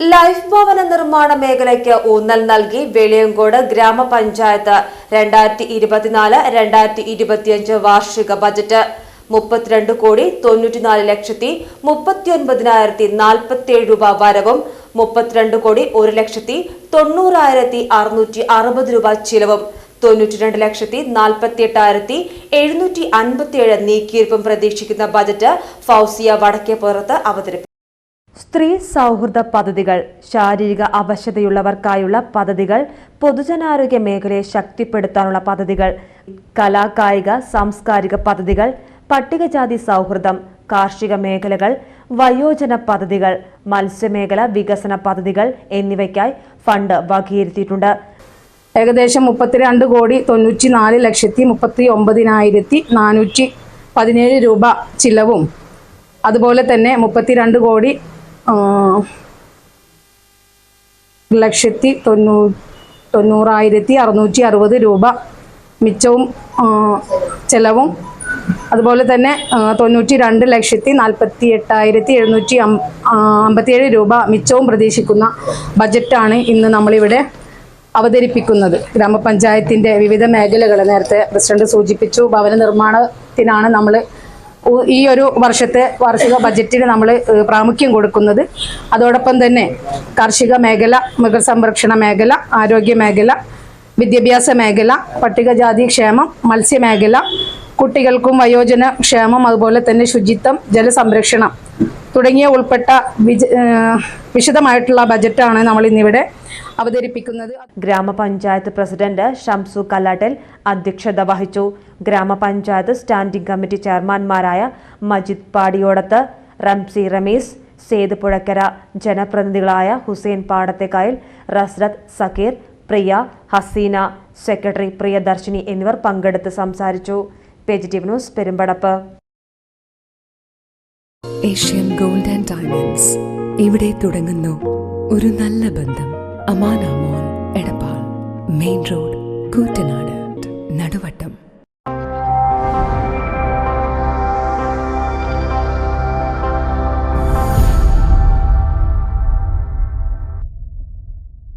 Life ഭവന നിർമ്മാണ മേഖലയ്ക്ക് ഊന്നൽ നൽകി വെളിയങ്കോട് ഗ്രാമപഞ്ചായത്ത് രണ്ടായിരത്തി ഇരുപത്തിനാല് രണ്ടായിരത്തി ഇരുപത്തിയഞ്ച് വാർഷിക ബജറ്റ്. മുപ്പത്തിരണ്ട് കോടി തൊണ്ണൂറ്റിനാല് ലക്ഷത്തി മുപ്പത്തിയൊൻപതിനായിരത്തി നാൽപ്പത്തിയേഴ് രൂപ വരവും മുപ്പത്തിരണ്ട് കോടി ഒരു ലക്ഷത്തി തൊണ്ണൂറായിരത്തി അറുന്നൂറ്റി അറുപത് രൂപ ചിലവും. തൊണ്ണൂറ്റിരണ്ട് ലക്ഷത്തി നാൽപ്പത്തി എട്ടായിരത്തി എഴുന്നൂറ്റി അൻപത്തിയേഴ് നീക്കിയിരിപ്പും പ്രതീക്ഷിക്കുന്ന ബജറ്റ് ഫൗസിയ വടക്കേപ്പുറത്ത് അവതരിപ്പിച്ചു. സ്ത്രീ സൗഹൃദ പദ്ധതികൾ ശാരീരിക അവശതയുള്ളവർക്കായുള്ള പദ്ധതികൾ പൊതുജനാരോഗ്യ മേഖലയെ ശക്തിപ്പെടുത്താനുള്ള പദ്ധതികൾ കലാകായിക സാംസ്കാരിക പദ്ധതികൾ പട്ടികജാതി സൗഹൃദം കാർഷിക മേഖലകൾ വയോജന പദ്ധതികൾ മത്സ്യമേഖല വികസന പദ്ധതികൾ എന്നിവയ്ക്കായി ഫണ്ട് വകയിരുത്തിയിട്ടുണ്ട്. ഏകദേശം മുപ്പത്തിരണ്ട് കോടി തൊണ്ണൂറ്റി നാല് ലക്ഷത്തി മുപ്പത്തി ഒമ്പതിനായിരത്തി നാനൂറ്റി പതിനേഴ് രൂപ ചിലവും. അതുപോലെ തന്നെ മുപ്പത്തിരണ്ട് കോടി ലക്ഷത്തി തൊണ്ണൂ തൊണ്ണൂറായിരത്തി അറുന്നൂറ്റി അറുപത് രൂപ മിച്ചവും ചെലവും. അതുപോലെ തന്നെ തൊണ്ണൂറ്റി രണ്ട് ലക്ഷത്തി നാൽപ്പത്തി എട്ടായിരത്തി എഴുന്നൂറ്റി അമ്പത്തിയേഴ് രൂപ മിച്ചവും പ്രതീക്ഷിക്കുന്ന ബജറ്റാണ് ഇന്ന് നമ്മളിവിടെ അവതരിപ്പിക്കുന്നത്. ഗ്രാമപഞ്ചായത്തിന്റെ വിവിധ മേഖലകൾ നേരത്തെ പ്രസിഡന്റ് സൂചിപ്പിച്ചു. ഭവന നിർമ്മാണത്തിനാണ് നമ്മൾ ഈ ഒരു വർഷത്തെ വാർഷിക ബജറ്റിന് നമ്മൾ പ്രാമുഖ്യം കൊടുക്കുന്നത്. അതോടൊപ്പം തന്നെ കാർഷിക മേഖല മൃഗസംരക്ഷണ മേഖല ആരോഗ്യ മേഖല വിദ്യാഭ്യാസ മേഖല പട്ടികജാതി ക്ഷേമം മത്സ്യമേഖല കുട്ടികൾക്കും വയോജന ക്ഷേമം അതുപോലെ തന്നെ ശുചിത്വം ജലസംരക്ഷണം തുടങ്ങിയ ഉൾപ്പെട്ട വിശദമായിട്ടുള്ള ബജറ്റാണ് നമ്മൾ ഇന്നിവിടെ അവതരിപ്പിക്കുന്നത്. ഗ്രാമപഞ്ചായത്ത് പ്രസിഡന്റ് ഷംസു കല്ലാട്ടൽ അധ്യക്ഷത വഹിച്ചു. ഗ്രാമപഞ്ചായത്ത് സ്റ്റാൻഡിംഗ് കമ്മിറ്റി ചെയർമാൻമാരായ മജിദ് പാടിയോടത്ത് റംസി റമീസ് സേത് പുഴക്കര ജനപ്രതിനിധികളായ ഹുസൈൻ പാടത്തേക്കായൽ റസ്രത് സക്കീർ പ്രിയ ഹസീന സെക്രട്ടറി പ്രിയദർശിനി എന്നിവർ പങ്കെടുത്ത് സംസാരിച്ചു. Positive news Perumpadappu. Asian gold and diamonds. ഇവിടെ തുടങ്ങുന്നു ഒരു നല്ല ബന്ധം. അമാനാമോൾ എടപ്പാൾ മെയിൻ റോഡ് കൂറ്റനാട്.